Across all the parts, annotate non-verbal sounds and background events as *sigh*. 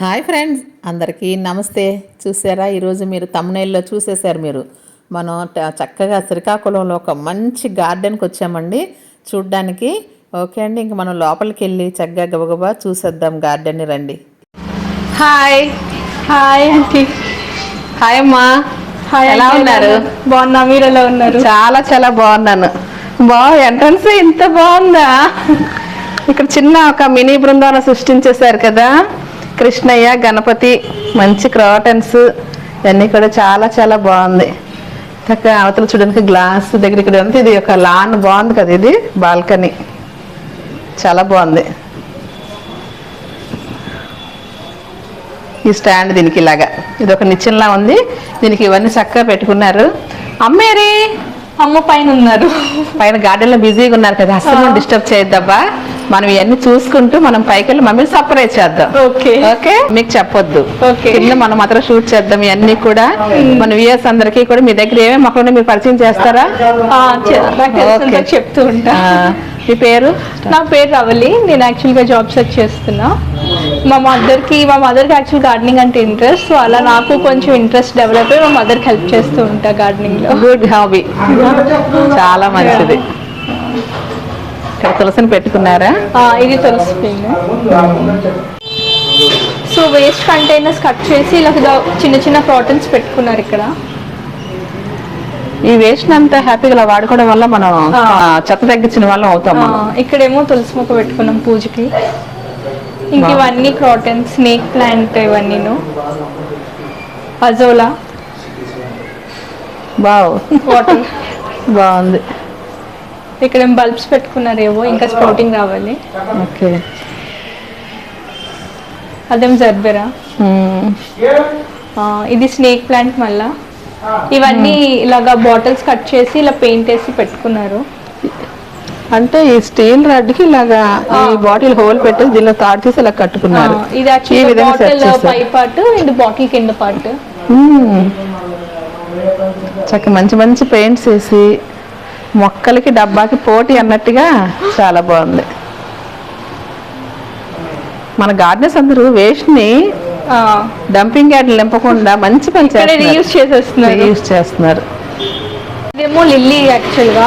Hi friends అందరికీ నమస్తే. చూసారా ఈరోజు మీరు తమ్మునేల్లో చూసేశారు మీరు. మనం చక్కగా శ్రీకాకుళంలో ఒక మంచి గార్డెన్కి వచ్చామండి. చూడ్డానికి. ఓకే అండి ఇంక మనం లోపలికి వెళ్ళి చక్కగా గబగబా చూసేద్దాం గార్డెన్ని రండి. హాయ్. హాయ్ ఆంటీ హాయ్ అమ్మా. హాయ్ ఎలా ఉన్నారు? బాగున్నా మీరు ఎలా ఉన్నారు? చాలా చాలా బాగున్నాను. బా ఎంట్రన్స్ ఇంత బాగుందా? ఇక్కడ చిన్న ఒక మినీ బృందావనం సృష్టించేశారు కదా. కృష్ణయ్య గణపతి మంచి క్రాటన్స్ ఇవన్నీ కూడా చాలా చాలా బాగుంది. చక్కగా అవతల చూడడానికి గ్లాస్ దగ్గర ఇక్కడ ఉంది. ఇది ఒక లాన్ బాగుంది కదా ఇది బాల్కనీ. చాలా బాగుంది. ఈ స్టాండ్ దీనికి ఇలాగా. ఇది ఒక నిచ్చెనలా ఉంది. దీనికి ఇవన్నీ చక్కగా పెట్టుకున్నారు. అమ్మేరే! అమ్మ పైన ఉన్నారు. పైన గార్డెన్లో బిజీగా ఉన్నారు కదా అసలు డిస్టర్బ్ చేయొద్దబ్బా. మనం ఇవన్నీ చూసుకుంటూ మనం పైకి వెళ్ళి మమ్మల్ని సర్ప్రైజ్ చేద్దాం. ఓకే. ఓకే? మీకు చెప్పొద్దు. కింద మనం మాత్రం షూట్ చేద్దాం ఇవన్నీ కూడా. మన వ్యూయర్స్ అందరికీ కూడా మీ దగ్గర ఏమేమి మొక్కలు మీరు పరిచయం చేస్తారా. చెప్తూ ఉంటా. మీ పేరు? నా పేరు రవలి. నేను యాక్చువల్గా జాబ్ సెర్చ్ చేస్తున్నా. మా మదర్కి మా మదర్కి యాక్చువల్ గార్డెనింగ్ అంటే ఇంట్రెస్ట్ సో అలా నాకు కొంచెం ఇంట్రెస్ట్ డెవలప్ అయ్యి మా మదర్కి హెల్ప్ చేస్తూ ఉంటా గార్డెనింగ్లో. గుడ్ హాబీ చాలా మంచిది. ఇక్కడ తులసిని పెట్టుకున్నారా? ఇది తెలిసిపోయింది సో వేస్ట్ కంటైనర్స్ కట్ చేసి ఇలా చిన్న చిన్న ప్రాటన్స్ పెట్టుకున్నారు ఇక్కడ. ఈ వేస్ట్ అంతా హ్యాపీగా ఇలా వాడుకోవడం వల్ల మనం చెత్త తగ్గించిన వాళ్ళం అవుతాం ఇక్కడేమో తులసి మొక్క పెట్టుకున్నాం పూజకి. ఇంక. ఇవన్నీ క్రాటన్ స్నేక్ ప్లాంట్ ఇవన్నీను. అజోలా. బావ్ వాటర్. బాగుంది. ఇక్కడ బల్బ్స్ పెట్టుకున్నారేవో ఇంకా స్ప్రౌటింగ్ రావాలి ఓకే. అదేం జర్బెరా. ఇది స్నేక్ ప్లాంట్ మళ్ళా. ఇవన్నీ ఇలాగా బాటిల్స్ కట్ చేసి ఇలా పెయింట్ వేసి పెట్టుకున్నారు అంటే ఈ స్టీల్ రాడ్కి ఇలాగా ఈ. బాటిల్ హోల్ పెట్టి దీనిలో తాడు తీసి ఇలా కట్టుకున్నారు ఇది ఈ యాక్చువల్లీ విధంగా set బాటిల్ చేశారు. పై పార్ట్ ఇది బాటిల్ కింద పార్ట్. చక్క మంచి మంచి పెయింట్స్ వేసి మొక్కలకి డబ్బాకి పోటీ అన్నట్టుగా చాలా బాగుంది మన గార్డెనర్స్ అందరూ వేస్ట్ని డంపింగ్ యార్డ్ నింపకుండా మంచి పని ఇక్కడ రీయూస్ చేసేస్తున్నారు. రీయూస్ చేస్తున్నారు. ఇదేమో లిల్లీ యాక్చువల్గా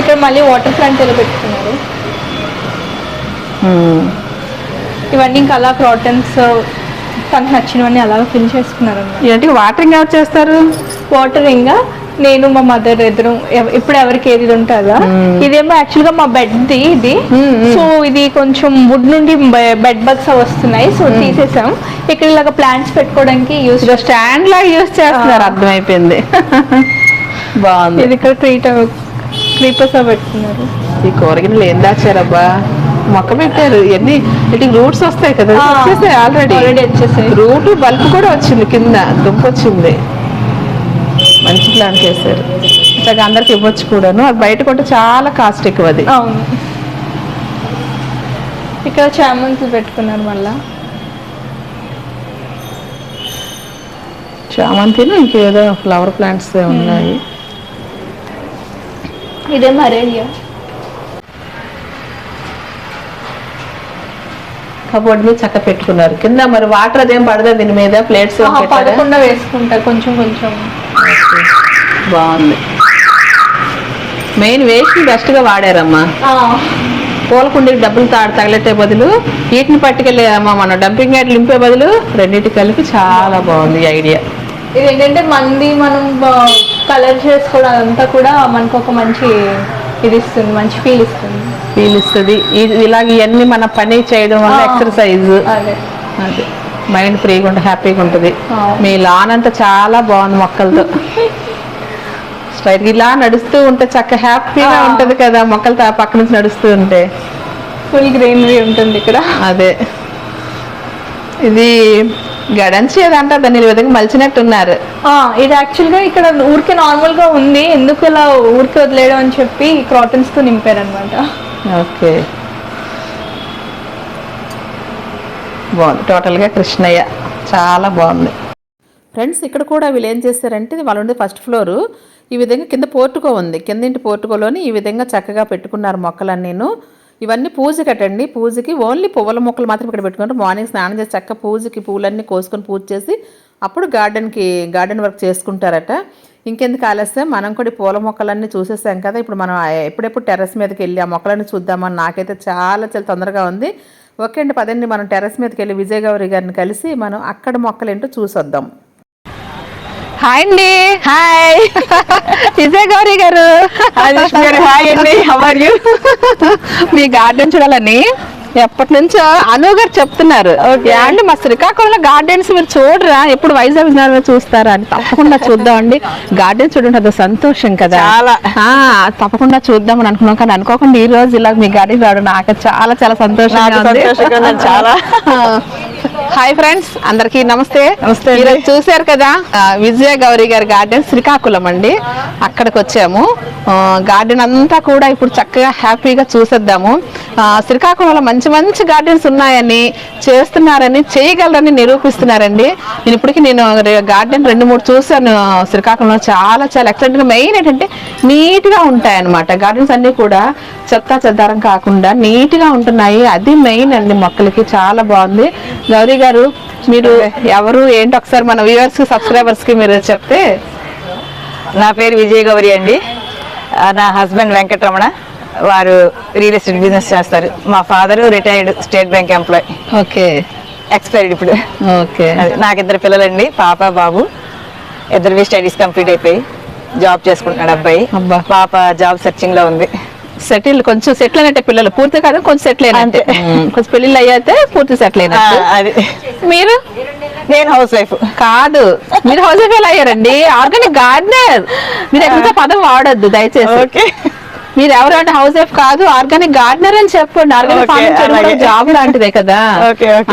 ఇక్కడ మళ్ళీ వాటర్ ప్లాంట్ ఏదో పెట్టుకున్నారు. ఇవన్నీ ఇంకా అలా క్రాటన్స్ తనకు నచ్చినవన్నీ అలా ఫిల్ చేసుకున్నారు ఏంటి వాటరింగ్ ఎవరు చేస్తారు? వాటరింగ్ నేను మా మదర్ ఇద్దరు ఎవ- ఇప్పుడు ఎవరికి ఏది ఉంటుందా. ఇదేమో యాక్చువల్గా మా బెడ్ ది ఇది. సో ఇది కొంచెం వుడ్ నుండి బెడ్ బగ్స్ వస్తున్నాయి. సో తీసేసాం. ఇక్కడ ఇలాగ ప్లాంట్స్ పెట్టుకోవడానికి యూస్ స్టాండ్ లాగా యూస్ చేస్తున్నారు. అర్థమైపోయింది. *laughs* బాగుంది. ఇది ఇక్కడ క్రీట క్రీపర్స్ పెట్టుకున్నారు. ఈ కూరగాయలు ఏం దాచారబ్బా? మొక్క పెట్టారు. ఎన్ని? వీటికి రూట్స్ వస్తాయి కదా. వచ్చేసాయి ఆల్రెడీ రూట్ బల్బ్ కూడా వచ్చింది కింద. దుంప వచ్చింది మంచి ప్లాన్ చేశారు. చక్కగా అందరికి ఇవ్వచ్చు కూడాను. అది బయట కొంటే చాలా కాస్ట్ ఎక్కువ అది అవును. ఇక్కడ చామంతులు పెట్టుకున్నారు మళ్ళా. చామంతిని ఇంకేదో ఫ్లవర్ ప్లాంట్స్ ఉన్నాయి. ఇదే మరేలియా కబోర్డ్ మీద చక్క పెట్టుకున్నారు. కింద మరి వాటర్ అదేం పడదా దీని మీద? ప్లేట్స్ పడకుండా వేసుకుంటారు కొంచెం కొంచెం. బాగుంది. మెయిన్ వేస్ట్ బెస్ట్గా వాడారమ్మా. ఆ, పూల కుండీకి డబ్బులు తాడు తగలెట్టే బదులు వీటిని పట్టుకెళ్ళి అమ్మా మన డంపింగ్ యార్డ్ నింపే బదులు రెండింటి కలిపి చాలా బాగుంది ఐడియా. ఇది ఏంటంటే మంది మనం కలర్ చేసుకోవడం అదంతా కూడా మనకు ఒక మంచి ఇది ఇస్తుంది మంచి ఫీల్ ఇస్తుంది. ఫీల్ ఇస్తుంది. ఇలాగ ఇవన్నీ మన పని చేయడం వల్ల. ఎక్సర్సైజ్ అదే. అదే. మైండ్ ఫ్రీగా ఉంటుంది హ్యాపీగా ఉంటుంది. మీ లాన్ అంతా చాలా బాగుంది మొక్కలతో. స్ట్రైట్ ఇలా నడుస్తూ ఉంటే చక్క హ్యాపీగా. ఉంటది కదా మొక్కలతో ఆ పక్క నుంచి నడుస్తూ ఉంటే. ఫుల్ గ్రీనరీ ఉంటుంది ఇక్కడ. అదే. ఇది గడంచి ఏదంటే దాన్ని ఈ విధంగా మలిచినట్టున్నారు. ఆ, ఇది యాక్చువల్గా ఇక్కడ ఊరికే నార్మల్గా ఉంది. ఎందుకు ఇలా ఊరికే వదిలేయడం అని చెప్పి క్రాటన్స్తో నింపారు అనమాట ఓకే. బాగుంది. టోటల్గా కృష్ణయ్య. చాలా బాగుంది. ఫ్రెండ్స్ ఇక్కడ కూడా వీళ్ళు ఏం చేశారంటే ఇది వాళ్ళు ఉండే ఫస్ట్ ఫ్లోరు ఈ విధంగా కింద పోర్టుకో ఉంది. కిందింటి పోర్టుకోలోని ఈ విధంగా చక్కగా పెట్టుకున్నారు మొక్కలన్నీను. ఇవన్నీ పూజకటండి పూజకి ఓన్లీ పువ్వుల మొక్కలు మాత్రం ఇక్కడ పెట్టుకుంటాం మార్నింగ్ స్నానం చేసి చక్క పూజకి పూలన్నీ కోసుకొని పూజ చేసి అప్పుడు గార్డెన్కి గార్డెన్ వర్క్ చేసుకుంటారట. ఇంకెందుకు ఆలస్యం? మనం కూడా పూల మొక్కలన్నీ చూసేసాం కదా. ఇప్పుడు మనం ఎప్పుడెప్పుడు టెర్రస్ మీదకి వెళ్ళి ఆ మొక్కలన్నీ చూద్దామని నాకైతే చాలా చాలా తొందరగా ఉంది. ఓకే అండి పదండి. మనం టెర్రస్ మీదకి వెళ్ళి విజయ్ గౌరి గారిని కలిసి మనం అక్కడ మొక్కలు ఏంటో చూసొద్దాం. హాయ్ అండి. హాయ్ విజయ్ *laughs* గౌరీ గారు. హాయ్ అండి. హవర్ యూ *laughs* మీ గార్డెన్ చూడాలని. ఎప్పటి నుంచో అను గారు చెప్తున్నారు. అండి మా శ్రీకాకుళంలో గార్డెన్స్ మీరు చూడరా? ఎప్పుడు వైజాగ్ చూస్తారా అని తప్పకుండా చూద్దామండి. గార్డెన్ చూడండి అది సంతోషం కదా. చాలా. తప్పకుండా చూద్దామని అనుకున్నాం. కానీ అనుకోకుండా ఈ రోజు ఇలా మీ గార్డెన్ రావడం నాకు చాలా చాలా సంతోషంగా చాలా. హాయ్ ఫ్రెండ్స్ అందరికీ నమస్తే. నమస్తే అండి. ఈరోజు చూశారు కదా విజయ గౌరీ గారి గార్డెన్ శ్రీకాకుళం అండి. అక్కడికి వచ్చాము. గార్డెన్ అంతా కూడా ఇప్పుడు చక్కగా హ్యాపీగా చూసేద్దాము. శ్రీకాకుళంలో మంచి మంచి మంచి గార్డెన్స్ ఉన్నాయని చేస్తున్నారని చేయగలరని నిరూపిస్తున్నారండి. నేను ఇప్పటికీ నేను గార్డెన్ రెండు మూడు చూశాను శ్రీకాకుళంలో చాలా చాలా ఎక్సలెంట్ మెయిన్ ఏంటంటే నీట్గా ఉంటాయన్నమాట. గార్డెన్స్ అన్నీ కూడా చెత్త చెద్దారం కాకుండా నీట్గా ఉంటున్నాయి. అది మెయిన్ అండి మొక్కలకి చాలా బాగుంది. గౌరీ గారు మీరు ఎవరు ఏంటి ఒకసారి మన వ్యూవర్స్కి సబ్స్క్రైబర్స్కి మీరు చెప్తే? నా పేరు విజయ గౌరి అండి. నా హస్బెండ్ వెంకటరమణ. వారు రియల్ ఎస్టేట్ బిజినెస్ చేస్తారు. మా father retired state bank employee okay. Expired ఇప్పుడు. ఓకే. నాకు ఇద్దరు పిల్లలండి పాప బాబు. ఇద్దరు స్టడీస్ కంప్లీట్ అయిపోయి జాబ్ చేసుకుంటున్నాడు అబ్బాయి. అబ్బా. పాప జాబ్ సెర్చింగ్లో ఉంది. సెటిల్ కొంచెం సెటిల్ అయినట్టే పిల్లలు. పూర్తి కాదు కొంచెం సెటిల్ అయినట్టే. కొంచెం పెళ్ళిళ్ళు అయ్యాతే పూర్తి సెటిల్ అయినట్టు. అది. మీరు? నేను హౌస్ వైఫ్ కాదు. మీరు హౌస్ వైఫ్ అయ్యారండి? ఆర్గానిక్ గార్డెనర్ మీరు ఎక్కడ పదం వాడొద్దు దయచేసి. ఓకే. మీరు ఎవరంటే హౌస్ వైఫ్ కాదు ఆర్గానిక్ గార్డెనర్ అని చెప్పండి. Organic farming. జాబ్ లాంటిదే కదా.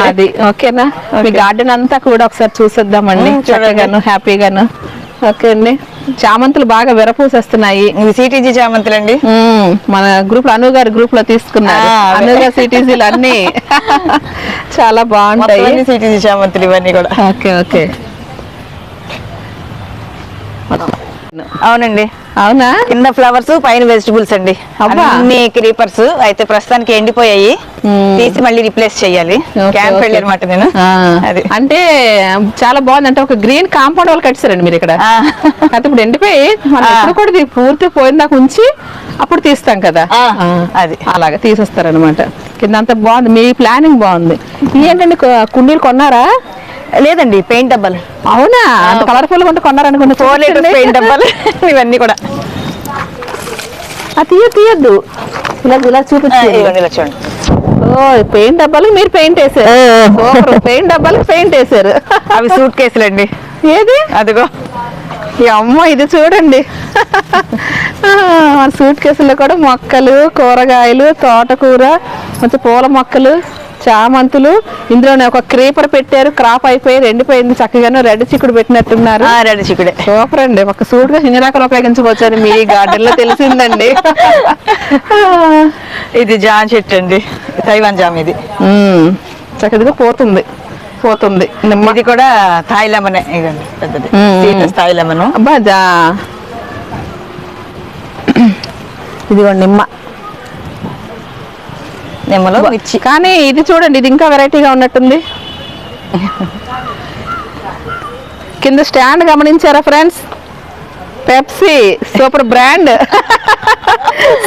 అది ఓకేనా? మీ గార్డెన్ అంతా కూడా ఒకసారి చూసేద్దామండి. చక్కగాను హ్యాపీగాను. ఓకే అండి. చామంతులు బాగా విరపూసేస్తున్నాయి సిటీజీ చామంతులండి మ్మ్. మన గ్రూప్లో అను గారి గ్రూప్లో తీసుకున్నారు. అను గారి సిటీసీలు అన్ని చాలా బాగుంటాయి. సిటీజీ చామంతులు ఇవన్నీ కూడా. Okay okay. అవునండి. అవునా? కింద ఫ్లవర్స్ పైన వెజిటబుల్స్ అండి. అన్ని క్రీపర్స్ అయితే ప్రస్తుతానికి ఎండిపోయాయి. తీసి మళ్ళీ రిప్లేస్ చేయాలి. క్యాంప్ అనమాట నేను. అది. అంటే చాలా బాగుంది. అంటే ఒక గ్రీన్ కాంపౌండ్ వాళ్ళు కట్టారండి మీరు ఇక్కడ. అయితే ఇప్పుడు ఎండిపోయి మనం కూడా పూర్తి పోయిన దాకా ఉంచి అప్పుడు తీస్తాం కదా. అది. అలాగా తీసేస్తారనమాట కింద అంతా బాగుంది. మీ ప్లానింగ్ బాగుంది. ఏంటండి కుండీలు కొన్నారా? లేదండి పెయింట్ డబ్బాలు. అవునా? అంత కలర్ఫుల్గా ఉంటే కొన్నారనుకున్నా. ఫోర్ లీటర్స్ పెయింట్ డబ్బాలు. ఇవన్నీ కూడా. తీయ తీయద్దు ఇలా ఇలా చూపించండి. ఇవ్వండి ఇలా చూడండి. ఓ పెయింట్ డబ్బాలకు మీరు పెయింట్ వేసారు. పెయింట్ డబ్బాలకు పెయింట్ వేసారు. అవి సూట్ కేసులండి. ఏది? అదిగో. ఈ అమ్మ ఇది చూడండి. మన సూట్ కేసుల్లో కూడా మొక్కలు కూరగాయలు తోటకూర మంచి పూల మొక్కలు. చామంతులు. ఇందులోనే ఒక క్రీపర్ పెట్టారు. క్రాప్ అయిపోయి ఎండిపోయింది. చక్కగాను రెడ్ చిక్కుడు పెట్టినట్టున్నారు. రెడ్ చిక్కుడే. సూపర్ అండి. ఒక సూట్గా ఇన్ని రకాలు ఉపయోగించుకోవచ్చు మీ గార్డెన్లో తెలిసిందండి. *laughs* ఇది జాన్ చెట్టు అండి. తైవాన్ జామ్ ఇది. చక్కగా పోతుంది. పోతుంది. ఇది కూడా థాయ్ లెమన్. పెద్దది. Thai lemon. అబ్బా జా *clears throat* ఇదిగో నిమ్మ. నిమ్మలో మిర్చి. కానీ ఇది చూడండి ఇది ఇంకా వెరైటీగా ఉన్నట్టుంది. కింద స్టాండ్ గమనించారా friends? Pepsi super brand.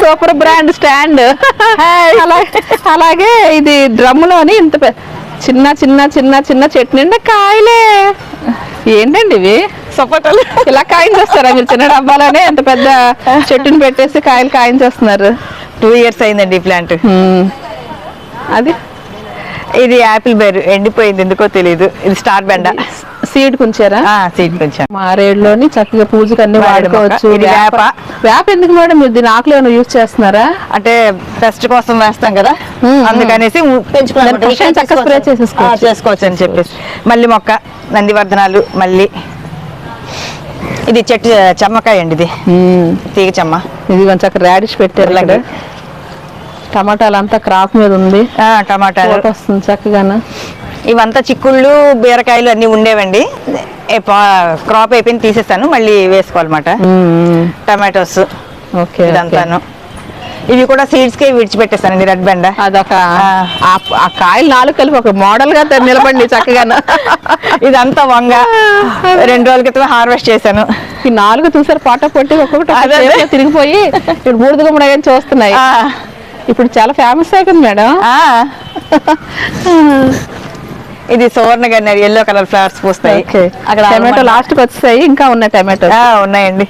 Super brand stand. అలాగే అలాగే ఇది డ్రమ్ములోని ఇంత చిన్న చిన్న చిన్న చిన్న చెట్టు నిండా కాయలే. ఏంటండి ఇవి? సపోటాలు ఇలా కాయించేస్తారా మీరు చిన్న డబ్బాలోనే? ఎంత పెద్ద చెట్టుని పెట్టేసి కాయలు కాయించేస్తున్నారు టూ ఇయర్స్ అయిందండి ఈ ప్లాంట్. అది? ఇది యాపిల్ బేర్ ఎండిపోయింది ఎందుకో తెలియదు ఇది స్టార్ బెండ. సీడ్ కుంచారా? సీడ్ కొంచెం. మారేడులోని చక్కగా పూజకి అన్ని. వాడుకోవచ్చు. వేప. వేప. ఎందుకు మేడం? మీరు దీని ఆకులు ఏమైనా యూజ్ చేస్తున్నారా? అంటే పెస్ట్ కోసం వేస్తాం కదా. అందుకనేసి. చక్కగా చేసేసుకోవచ్చు. చేసుకోవచ్చు. అని చెప్పేసి. మల్లి మొక్క నందివర్ధనాలు మల్లి ఇది చెట్టు చెమ్మకాయ అండి ఇది తీగ చెమ్మ. ఇది కొంచెం రాడిష్ పెట్టారు. టమాటాలు అంతా క్రాప్ మీద ఉంది. టమాటాలు. వస్తుంది చక్కగాను. ఇవంతా చిక్కుళ్ళు బీరకాయలు అన్ని ఉండేవండి. క్రాప్ అయిపోయింది తీసేస్తాను మళ్ళీ వేసుకోవాలన్నమాట. టమాటోస్. ఓకే ఇదంతాను. ఇవి కూడా సీడ్స్ కే విడిచిపెట్టేస్తానండి రెడ్ బెండ. అదొక ఆ- కాయలు నాలుగు కలిపి ఒక మోడల్గా నిలబండి చక్కగా ఇదంతా వంగ. రెండు రోజుల క్రితం హార్వెస్ట్ చేశాను. ఈ నాలుగు చూసారు పాట పొట్టి ఒక్కొక్కటి తిరిగిపోయి ఇప్పుడు బూడిద గుమ్మడి చూస్తున్నాయి. ఇప్పుడు చాలా ఫేమస్ అయిపోయింది మేడం. *laughs* ఇది సువర్ణ గన్నేరు ఎల్లో కలర్ ఫ్లవర్స్ పూస్తాయి. అక్కడ టమాటో almond- లాస్ట్కి వచ్చాయి ఇంకా ఉన్నాయి టమాటో ఆ, ఉన్నాయండి.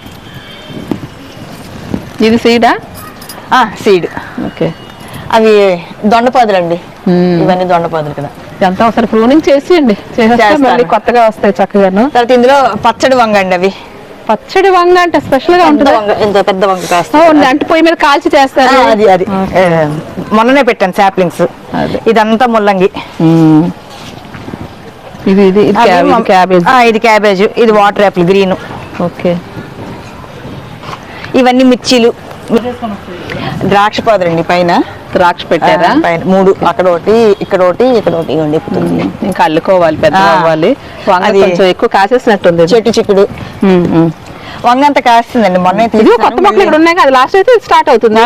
ఇది సీడా సీడ్ ఓకే. అవి దొండపాదులండి. ఇవన్నీ దొండపాదులు కదా. ఇదంతా ఒకసారి ప్రూనింగ్ చేస్తాను. మళ్ళీ కొత్తగా వస్తాయి చక్కగాను. తర్వాత ఇందులో పచ్చడి వంగ అండి అవి. పచ్చడి వంగ అంటే స్పెషల్గా ఉంటుంది? ఇంత పెద్ద వంగ అంటే పొయ్యి మీద కాల్చి చేస్తారు. అది అది. మొన్ననే పెట్టాను సాప్లింగ్స్. ఇదంతా ముల్లంగి. ఇది క్యాబేజ్ ఇది క్యాబేజ్ ఇది వాటర్ యాపిల్ గ్రీన్. ఓకే. ఇవన్నీ మిర్చీలు. ద్రాక్ష పాదులండి పైన. ద్రాక్ష పెట్టారా పైన మూడు అక్కడ ఒకటి ఇక్కడ ఒకటి ఇక్కడ ఒకటి ఇంకా అల్లుకోవాలి పెద్ద. అవ్వాలి వంగ అది- కొంచెం ఎక్కువ కాసేసినట్టుంది. చెట్టు చిక్కుడు. వంగ అంత కాస్తుందండి మొన్న ఇది కొత్త మొక్కలు ఇక్కడ ఉన్నాయి కదా లాస్ట్ అయితే స్టార్ట్ అవుతుంది.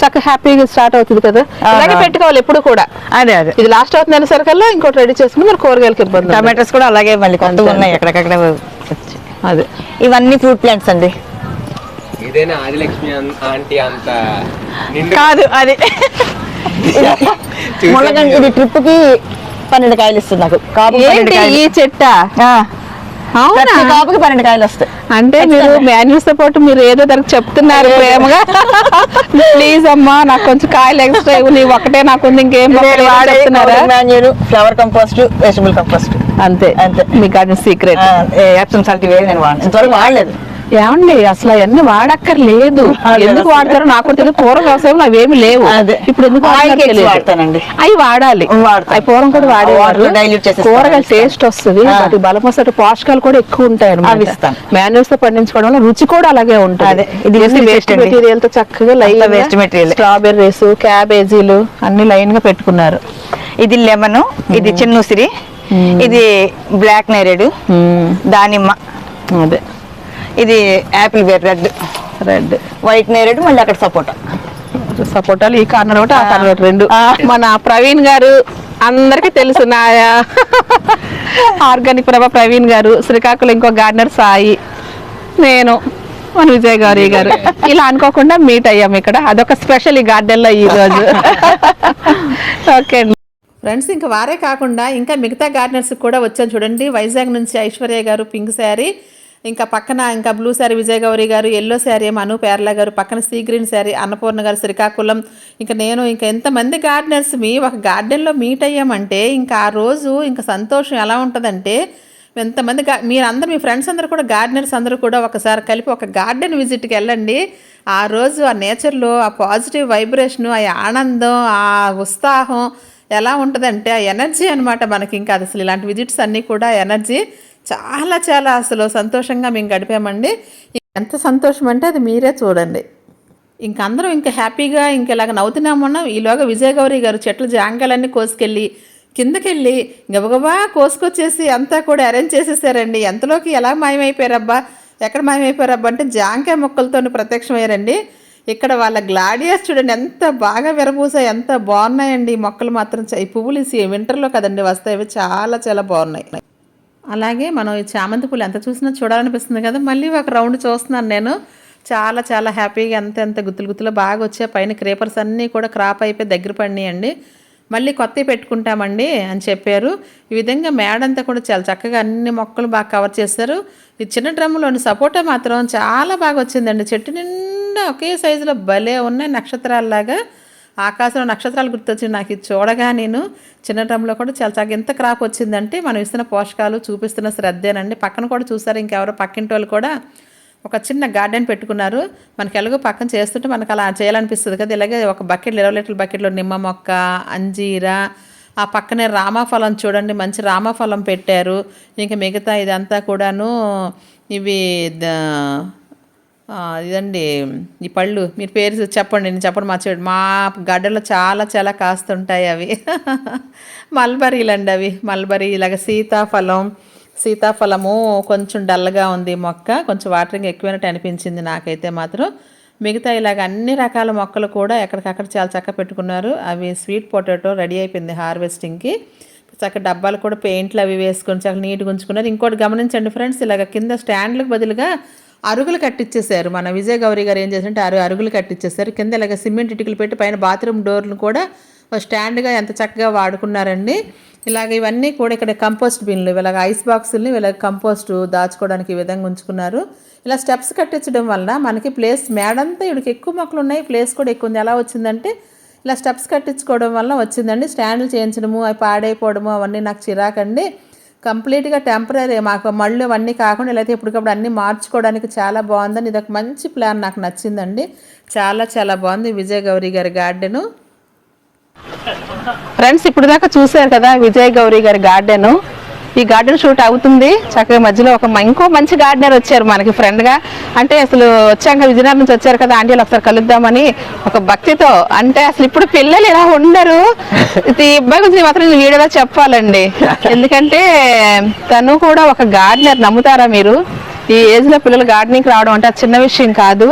చక్క హ్యాపీగా స్టార్ట్ అవుతుంది కదా ఆ. పెట్టుకోవాలి ఎప్పుడు కూడా అదే అదే ఇది లాస్ట్ అవుతుంది అనేసరికల్లా ఇంకోటి రెడీ చేసుకుని మరి కూరగాయలకి ఇబ్బంది. టమాటోస్ కూడా అలాగే మళ్ళీ కొత్తగా అంతే, ఉన్నాయి. ఎక్కడెక్కడ అదే ఇవన్నీ ఫ్రూట్ ప్లాంట్స్ అండి ఇదేనా ఆదిలక్ష్మి ఆంటీ అంత కాదు అది. *laughs* ముళ్ళగండి ఇది ట్రిప్కి పన్నెండు కాయలు ఇస్తుంది నాకు. కాపు ఏంటి ఈ చెట్ట? ఆ, అవునా? కాపుకి పన్నెండు కాయలు వస్తాయి. అంటే మీరు మాన్యూస్తో పాటు మీరు ఏదో దానికి చెప్తున్నారు ప్రేమగా. ప్లీజ్ అమ్మా నాకు కొంచెం కాయలు ఎక్స్ట్రా ఇవ్వు. నీవు ఒకటే నాకు ఉంది ఇంకేం మొక్కలు నేను లేవని వాడే చెప్తున్నారా? Manure flower compost vegetable compost అంతే. అంతే. మీ గార్డెన్ సీక్రెట్ ఎప్సమ్ సాల్ట్ వేరు నేను వాడను. ఇంతవరకు వాడలేదు. ఏమండి అసలు అవన్నీ వాడక్కర్లేదు *laughs* ఎందుకు వాడతారో నాకు తెలియదు పూర్వం వ్యవసాయంలో అవేమి లేవు. ఇప్పుడు ఎందుకు. వాడతానండి. అవి వాడాలి. అవి పూర్వం కూడా వాడేవారు. కూరగాయలు టేస్ట్ వస్తుంది. వాటి బలమసటి పోషకాలు కూడా ఎక్కువ ఉంటాయి అనమాట. మాన్యూస్తో పండించుకోవడం వల్ల రుచి కూడా అలాగే ఉంటుంది వేస్ట్. మెటీరియల్తో చక్కగా లైన్ waste material. స్ట్రాబెర్రీస్ క్యాబేజీలు అన్ని లైన్గా పెట్టుకున్నారు ఇది లెమన్ ఇది చిన్న ఉసిరి ఇది బ్లాక్ నేరేడు మ్మ్. దానిమ్మ అదే ఇది యాపిల్ వేర్ రెడ్. రెడ్. వైట్ నేరేడు మళ్ళీ అక్కడ సపోటా. సపోటాలు ఈ కార్నర్ ఒకటి ఆ కార్నర్ రెండు. మన ప్రవీణ్ గారు అందరికీ తెలుసు నా ఆర్గానిక్ ప్రభ ప్రవీణ్ గారు శ్రీకాకుళం ఇంకో గార్డెనర్ సాయి. నేను మన విజయ్ గౌరీ గారు. ఇలా అనుకోకుండా మీట్ అయ్యాం ఇక్కడ. అదొక స్పెషల్ ఈ గార్డెన్లో ఈ రోజు. ఓకే అండి. ఫ్రెండ్స్ ఇంకా వారే కాకుండా ఇంకా మిగతా గార్డెనర్స్కి కూడా వచ్చాను చూడండి. వైజాగ్ నుంచి ఐశ్వర్య గారు పింక్ శారీ. ఇంకా పక్కన ఇంకా బ్లూ శారీ విజయ గౌరి గారు ఎల్లో శారీ మను పేర్ల గారు పక్కన సీ గ్రీన్ శారీ అన్నపూర్ణ గారు శ్రీకాకుళం. ఇంకా నేను ఇంకా ఎంతమంది గార్డెనర్స్ మీ ఒక గార్డెన్లో మీట్ అయ్యామంటే ఇంకా ఆ రోజు ఇంకా సంతోషం ఎలా ఉంటుందంటే ఎంతమంది గా మీరందరూ మీ ఫ్రెండ్స్ అందరూ కూడా గార్డెనర్స్ అందరూ కూడా ఒకసారి కలిపి ఒక గార్డెన్ విజిట్కి వెళ్ళండి. ఆ రోజు ఆ నేచర్లో ఆ పాజిటివ్ వైబ్రేషను ఆ ఆనందం ఆ ఉత్సాహం ఎలా ఉంటుందంటే ఆ ఎనర్జీ అనమాట మనకి. ఇంకా అసలు ఇలాంటి విజిట్స్ అన్నీ కూడా ఎనర్జీ చాలా చాలా అసలు సంతోషంగా మేము గడిపామండి. ఎంత సంతోషం అంటే అది మీరే చూడండి. ఇంక అందరం ఇంకా హ్యాపీగా ఇంక ఇలాగ నవ్వుతున్నామన్నా ఈలోగా విజయగౌరి గారు చెట్ల జాంకాలన్నీ కోసుకెళ్ళి కిందకెళ్ళి గబగబా కోసుకొచ్చేసి అంతా కూడా అరేంజ్ చేసేసారండి. ఎంతలోకి ఎలా మాయమైపోయారబ్బా? ఎక్కడ మాయమైపోయారబ్బా అంటే జాంకాయ మొక్కలతో ప్రత్యక్షమయ్యారండి. ఇక్కడ వాళ్ళ గ్లాడియస్ చూడండి ఎంత బాగా విరబూసాయి ఎంత బాగున్నాయండి. ఈ మొక్కలు మాత్రం ఈ పువ్వులు ఈ వింటర్లో కదండి వస్తాయి. అవి చాలా చాలా బాగున్నాయి. అలాగే మనం ఈ చామంతి పూలు ఎంత చూసినా చూడాలనిపిస్తుంది కదా. మళ్ళీ ఒక రౌండ్ చూస్తున్నాను నేను. చాలా చాలా హ్యాపీగా ఎంత ఎంత గుత్తులు గుత్తులు బాగా వచ్చాయి. పైన క్రేపర్స్ అన్నీ కూడా క్రాప్ అయిపోయి దగ్గర పడినాయండి. మళ్ళీ కొత్తవి పెట్టుకుంటామండి అని చెప్పారు. ఈ విధంగా మేడంతా కూడా చాలా చక్కగా అన్ని మొక్కలు బాగా కవర్ చేశారు. ఈ చిన్న డ్రమ్ములోని సపోటా మాత్రం చాలా బాగా వచ్చిందండి. చెట్టు నిండా ఒకే సైజులో భలే ఉన్నాయి నక్షత్రాల్లాగా. ఆకాశంలో నక్షత్రాలు గుర్తొచ్చి నాకు ఇది చూడగా నేను చిన్నటంలో కూడా చాలా చక్కగా ఎంత క్రాప్ వచ్చిందంటే మనం ఇస్తున్న పోషకాలు చూపిస్తున్న శ్రద్ధేనండి. పక్కన కూడా చూసారు ఇంకెవరో పక్కింటి వాళ్ళు కూడా ఒక చిన్న గార్డెన్ పెట్టుకున్నారు. మనకి ఎలాగో పక్కన చేస్తుంటే మనకు అలా చేయాలనిపిస్తుంది కదా. ఇలాగే ఒక బకెట్ ఇరవై లీటర్ల బకెట్లో నిమ్మ మొక్క అంజీరా ఆ పక్కనే రామాఫలం చూడండి మంచి రామాఫలం పెట్టారు. ఇంకా మిగతా ఇదంతా కూడాను ఇవి ఇదండి. ఈ పళ్ళు మీరు పేరు చెప్పండి నేను చెప్పండి మా చెడు మా గడ్డలో చాలా చాలా కాస్తుంటాయి అవి. *laughs* మల్బరీలు అండి అవి. మల్బరీ ఇలాగ సీతాఫలం. సీతాఫలము కొంచెం డల్గా ఉంది మొక్క. కొంచెం వాటరింగ్ ఎక్కువైనట్టు అనిపించింది నాకైతే మాత్రం. మిగతా ఇలాగ అన్ని రకాల మొక్కలు కూడా ఎక్కడికక్కడ చాలా చక్కగా పెట్టుకున్నారు. అవి స్వీట్ పొటాటో రెడీ అయిపోయింది హార్వెస్టింగ్కి. చక్క డబ్బాలు కూడా పెయింట్లు అవి వేసుకొని చక్కగా నీట్గా ఉంచుకున్నారు. ఇంకోటి గమనించండి ఫ్రెండ్స్ ఇలాగ కింద స్టాండ్లకు బదులుగా అరుగులు కట్టించేశారు మన విజయ్ గౌరి గారు ఏం చేశారంటే అరు అరుగులు కట్టించేశారు కింద ఇలాగ సిమెంట్ ఇటుకలు పెట్టి పైన బాత్రూమ్ డోర్లు కూడా స్టాండ్గా ఎంత చక్కగా వాడుకున్నారండి. ఇలాగ ఇవన్నీ కూడా ఇక్కడ కంపోస్ట్ బిన్లు ఇలాగ ఐస్ బాక్సుల్ని ఇలాగ కంపోస్ట్ దాచుకోవడానికి ఈ విధంగా ఉంచుకున్నారు. ఇలా స్టెప్స్ కట్టించడం వల్ల మనకి ప్లేస్ మేడంతా ఇక్కడికి ఎక్కువ మొక్కలు ఉన్నాయి. ప్లేస్ కూడా ఎక్కువ ఉంది. ఎలా వచ్చిందంటే ఇలా స్టెప్స్ కట్టించుకోవడం వల్ల వచ్చిందండి. స్టాండ్లు చేయించడము అవి పాడైపోవడము అవన్నీ నాకు చిరాకండి. కంప్లీట్గా టెంపరీ మాకు మళ్ళీ అవన్నీ కాకుండా ఇలా అయితే ఇప్పటికప్పుడు అన్నీ మార్చుకోవడానికి చాలా బాగుందని ఇది ఒక మంచి ప్లాన్ నాకు నచ్చిందండి. చాలా చాలా బాగుంది విజయ గౌరీ గారి గార్డెను. ఫ్రెండ్స్ ఇప్పుడు దాకా చూశారు కదా విజయ గౌరీ గారి గార్డెను. ఈ గార్డెన్ షూట్ అవుతుంది. చక్కగా మధ్యలో ఒక ఇంకో మంచి గార్డెనర్ వచ్చారు మనకి ఫ్రెండ్గా. అంటే అసలు వచ్చాక విజయనగరం నుంచి వచ్చారు కదా ఆంటీలు ఒకసారి కలుద్దామని ఒక భక్తితో. అంటే అసలు ఇప్పుడు పిల్లలు ఇలా ఉండరు. ఇది ఈ అబ్బాయి గురించి మాత్రం నేను వీడియోలో చెప్పాలండి. ఎందుకంటే తను కూడా ఒక గార్డెనర్ నమ్ముతారా మీరు? ఈ ఏజ్లో పిల్లలు గార్డెనింగ్ రావడం అంటే చిన్న విషయం కాదు.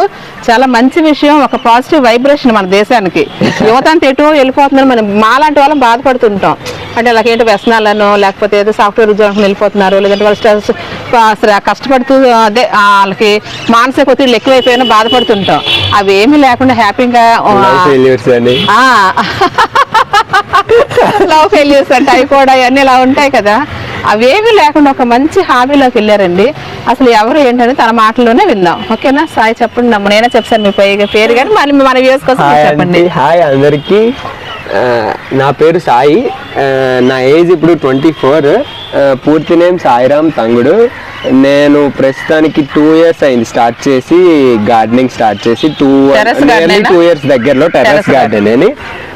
చాలా మంచి విషయం ఒక పాజిటివ్ వైబ్రేషన్ మన దేశానికి. యువత అంతా ఎటు వెళ్ళిపోతున్నారు మనం మాలాంటి వాళ్ళం బాధపడుతుంటాం. అంటే అలాగే ఏంటో వ్యసనాలను లేకపోతే ఏదో సాఫ్ట్వేర్ ఉద్యోగం వెళ్ళిపోతున్నారు లేదంటే వాళ్ళు స్ట్రెస్ కష్టపడుతూ అదే వాళ్ళకి మానసిక ఒత్తిడిలు ఎక్కువైపోయినా బాధపడుతుంటాం. అవి ఏమీ లేకుండా హ్యాపీగా లవ్ ఫెయిల్యూర్స్ అంటే అవి కూడా ఇవన్నీ ఇలా ఉంటాయి కదా. అవేమీ లేకుండా ఒక మంచి హాబీలోకి వెళ్ళారండి. అసలు ఎవరు ఏంటని తన మాటల్లోనే విందాం ఓకేనా? సాయి చెప్పండి నమ్మ. నేనే చెప్తాను మీ పై పేరు కానీ మళ్ళీ మన వ్యూస్ కోసం చెప్పండి. హాయ్ అందరికి. నా పేరు సాయి. నా ఏజ్ ఇప్పుడు ట్వంటీ ఫోర్. పూర్తి నేమ్ సాయిరామ్ తంగుడు. నేను ప్రస్తుతానికి టూ ఇయర్స్ అయింది స్టార్ట్ చేసి గార్డెనింగ్ స్టార్ట్ చేసి టూ? టూ ఇయర్స్ దగ్గరలో టెర్రస్ గార్డెన్ అని.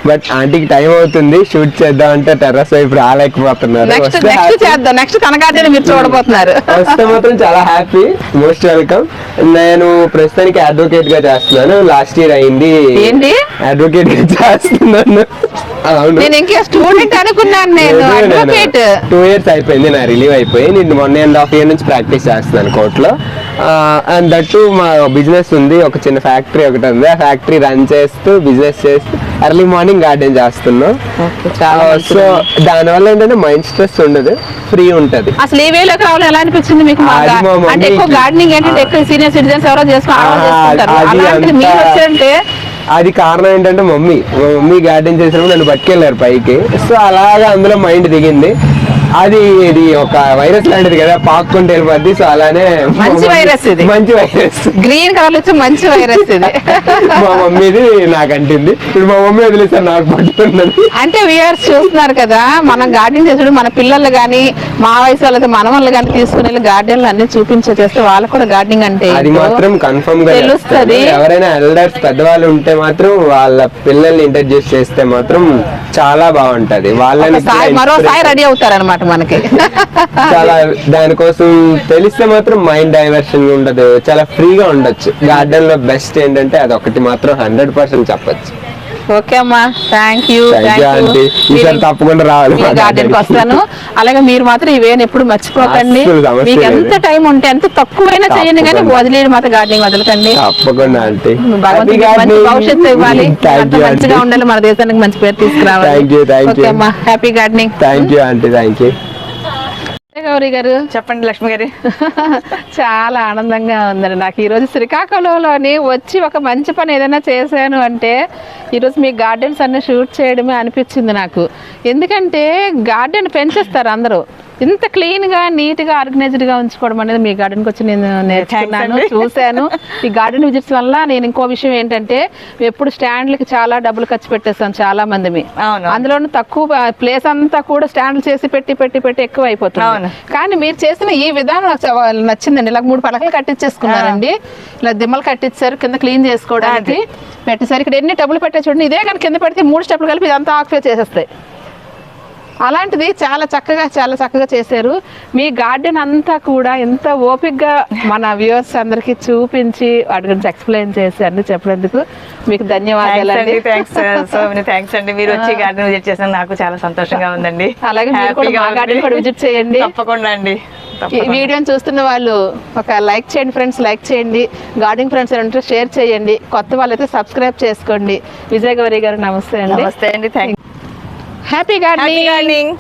బట్ ఆంటీకి టైం అవుతుంది. షూట్ చేద్దాం అంటే టెర్రస్ వైపు రాలేకపోతున్నారు. నెక్స్ట్. చేద్దాం. నెక్స్ట్ కనకార్జున మీరు చూడబోతున్నారు. వస్తే మాత్రం చాలా హ్యాపీ మోస్ట్ వెల్కమ్ నేను ప్రస్తుతానికి అడ్వకేట్గా చేస్తున్నాను. లాస్ట్ ఇయర్ అయింది. ఏంటి? అడ్వకేట్గా చేస్తున్నాను. నేను ఇంకా స్టూడెంట్ అనుకున్నాను నేను. అడ్వకేట్ టూ ఇయర్స్ అయిపోయింది. నా రిలీవ్ అయిపోయి. నేను వన్ అండ్ హాఫ్ ఇయర్ నుంచి ప్రాక్టీస్ చేస్తున్నాను కోర్టులో. అండ్ దట్టు మా బిజినెస్ ఉంది ఒక చిన్న ఫ్యాక్టరీ ఒకటి ఉంది. ఆ ఫ్యాక్టరీ రన్ చేస్తూ బిజినెస్ చేస్తూ ఎర్లీ మార్నింగ్ గార్డెన్ చేస్తున్నాం. చాలా సో దానివల్ల ఏంటంటే మైండ్ స్ట్రెస్ ఉండదు ఫ్రీ ఉంటది. అసలు ఈ వేలోకి రావడం ఎలా అనిపించింది మీకు అంటే ఎక్కువ గార్డెనింగ్ ఏంటంటే ఎక్కువ సీనియర్ సిటిజన్స్ ఎవరో చేసుకుంటారు. అది అలాంటిది అంతా- మీరు వచ్చారంటే అది కారణం ఏంటంటే మమ్మీ. మమ్మీ గార్డెన్ చేసినప్పుడు నన్ను పట్టుకెళ్ళారు పైకి. సో అలాగా అందులో మైండ్ దిగింది. అది ఇది ఒక వైరస్ లాంటిది కదా పాక్కుంటే వెళ్ళిపోద్ది. సో అలానే మంచి వైరస్ ఇది. మంచి వైరస్. గ్రీన్ కలర్ వచ్చి మంచి వైరస్ ఇది. *laughs* మా మమ్మీది నాకు అంటింది. ఇప్పుడు మా మమ్మీ వదిలేసారు నాకు పట్టుకున్నది. అంటే వ్యూయర్స్ చూస్తున్నారు కదా మనం గార్డెన్ చేసుడు మన పిల్లలు కానీ మా వయసు వాళ్ళకి మన వాళ్ళు కానీ తీసుకుని వెళ్ళి గార్డెన్లు అన్ని చూపించే చేస్తే వాళ్ళకు కూడా గార్డెనింగ్ అంటే అది మాత్రం కన్ఫర్మ్గా తెలుస్తది. ఎవరైనా ఎల్డర్స్ పెద్దవాళ్ళు ఉంటే మాత్రం వాళ్ళ పిల్లల్ని ఇంట్రడ్యూస్ చేస్తే మాత్రం చాలా బాగుంటది. వాళ్ళని ఒక సాయి మరో సాయి రెడీ అవుతారు అనమాట మనకి. చాలా దానికోసం తెలిస్తే మాత్రం మైండ్ డైవర్షన్ ఉండదు. చాలా ఫ్రీగా ఉండొచ్చు. గార్డెన్లో బెస్ట్ ఏంటంటే అది ఒకటి మాత్రం హండ్రెడ్ పర్సెంట్ చెప్పొచ్చు. ఓకే అమ్మా. థ్యాంక్ యూ ఈసారి తప్పకుండా రావాలి. గార్డెన్కి. వస్తాను. అలాగే మీరు మాత్రం ఇవేని ఎప్పుడు మర్చిపోకండి. మీకు ఎంత. టైం ఉంటే ఎంత తక్కువైనా చేయండి కానీ. వదిలేడు మాత్రం గార్డెనింగ్ వదలకండి. తప్పకుండా మంచి భవిష్యత్తు ఇవ్వాలి. మంచిగా ఉండాలి మన దేశానికి మంచి పేరు తీసుకురావాలి. ఓకే. అమ్మా. Happy gardening thank you aunty thank you Gowri garu. చెప్పండి లక్ష్మి గారి. చాలా ఆనందంగా ఉందండి నాకు. ఈరోజు శ్రీకాకుళంలోని వచ్చి ఒక మంచి పని ఏదైనా చేశాను అంటే ఈరోజు మీ గార్డెన్స్ అన్ని షూట్ చేయడమే అనిపించింది నాకు. ఎందుకంటే గార్డెన్ పెంచేస్తారు అందరూ. ఇంత క్లీన్గా నీట్గా ఆర్గనైజ్డ్గా ఉంచుకోవడం అనేది మీ గార్డెన్కి వచ్చి నేను నేర్చుకున్నాను. చూశాను. ఈ గార్డెన్ విజిట్స్ వల్ల నేను ఇంకో విషయం ఏంటంటే ఎప్పుడు స్టాండ్లకి చాలా డబ్బులు ఖర్చు పెట్టేస్తాం చాలా మంది. అందులోనూ తక్కువ ప్లేస్ అంతా కూడా స్టాండ్లు చేసి పెట్టి పెట్టి పెట్టి ఎక్కువ అయిపోతుంది. కానీ మీరు చేసిన ఈ విధానం నచ్చిందండి. ఇలా మూడు పలకలు కట్టించేసుకున్నారండి ఇలా దిమ్మలు కట్టించారు కింద క్లీన్ చేసుకోవడానికి. పెట్టేసరికి ఇక్కడ ఎన్ని టబ్బులు పెట్టే చూడండి. ఇదే కానీ కింద పెడితే మూడు స్టెప్లు కలిపి ఇదంతా ఆక్యుపై చేసేస్తాయి. అలాంటిది చాలా చక్కగా చాలా చక్కగా చేశారు. మీ గార్డెన్ అంతా కూడా ఎంత ఓపిక్గా మన వ్యూవర్స్ అందరికి చూపించి వాటి గురించి ఎక్స్ప్లెయిన్ చేసి అన్ని చెప్పినందుకు మీకు ధన్యవాదాలండి. థ్యాంక్స్ సో మెనీ థ్యాంక్స్ అండి. మీరు వచ్చి గార్డెన్ విజిట్ చేసిన నాకు చాలా సంతోషంగా ఉందండి. అలాగే మీరు కూడా మా visit చేయండి. తప్పకుండా అండి. ఈ వీడియోని చూస్తున్న వాళ్ళు ఒక లైక్ చేయండి ఫ్రెండ్స్ లైక్ చేయండి. గార్డెన్ ఫ్రెండ్స్ ఉంటే షేర్ చేయండి. కొత్త వాళ్ళైతే సబ్స్క్రైబ్ చేసుకోండి. విజయ్ గౌరి గారు నమస్తే అండి. నమస్తే అండి. Thank happy gardening gardening